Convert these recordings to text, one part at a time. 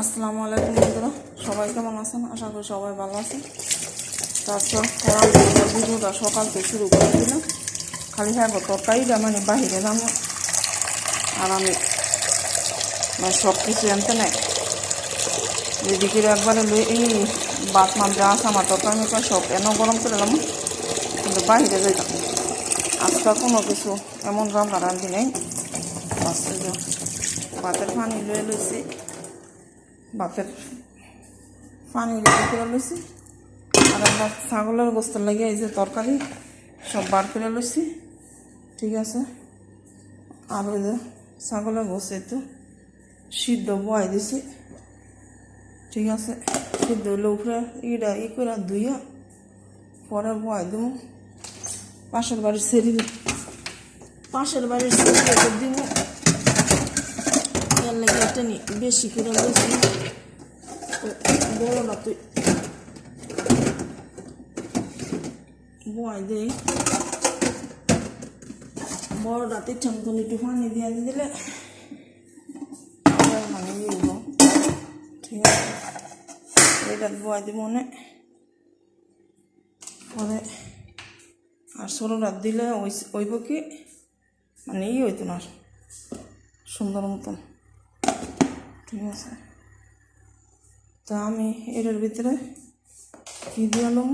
আসসালামু আলাইকুম বন্ধুরা। সবাই কেমন আছেন? আশা করি সবাই ভালো আছেন। তারপর ভিডিওটা সকাল থেকে শুরু করে দিলাম খালি হ্যাঁ গো তরকারিটা মানে বাহিরে যাব। আর আমি মানে সব কিছু আনতে নাই। রেডি করে একবারে এই বাত মান যা আছে আমার তরকারি মরকারি সব এন গরম করে এলাম কিন্তু বাহিরে যাইতাম। আজকাল কোনো কিছু এমন রান্না রান্ধি নেই এই ভাতের পানি লয়ে লইছি। ভাতের পানি রেডি করে লইছি। আর আমার ছাগলের গোস্ত লাগে এই যে তরকারি সব বার করে লইছি। ঠিক আছে? আর ওই যে ছাগলের গোস্ত তো সিদ্ধ বয় দিছি। ঠিক আছে? সিদ্ধ হইলে উপরে ইটা ই করে ধুইয়া পরে বয় দেবো। পাশের বাড়ির সেরি পাশের বাড়ির সেরি দিব। এর লাগে একটা বেশি করে লইছি বড় না তুই। বয় দেই বড় রাতে ঠামতন একটু পানি দিয়ে দিলে মানে ইয়ে। ঠিক আছে। এটা বয় দিব মনে পরে আর ষোলো রাত দিলে ওই ওইব কি? মানে ই হইতো না। সুন্দর মতন। ঠিক আছে। তা আমি এটার ভিতরে কি দিয়ে আলম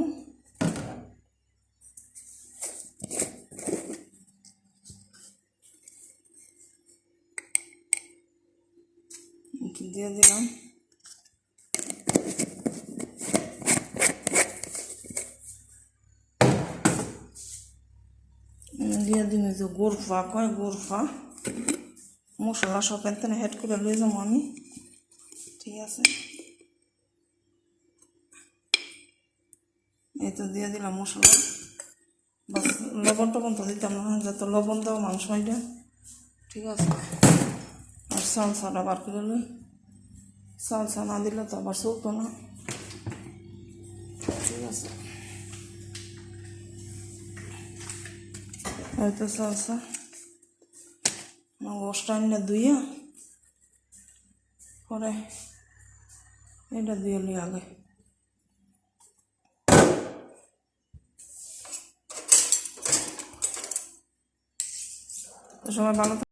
দিয়ে দিলাম? দিয়ে দিন যে গোরফা, কয় গোরফা? মশলা সব এখানে হেড করে লয়ে যাব আমি। ঠিক আছে? এই তো দিয়ে দিলাম মশলা। বাস, লবণ টবণ তো দিতাম না, যত লবণ দাও মাংস এটা ঠিক আছে? আর সালসাটা বার করে লই। সালসা না দিলে তো আবার চলতো না। ঠিক আছে? এই তো সালসা এনে ধুইয়া পরে এটা দিয়ে লি আগে সময় ভালো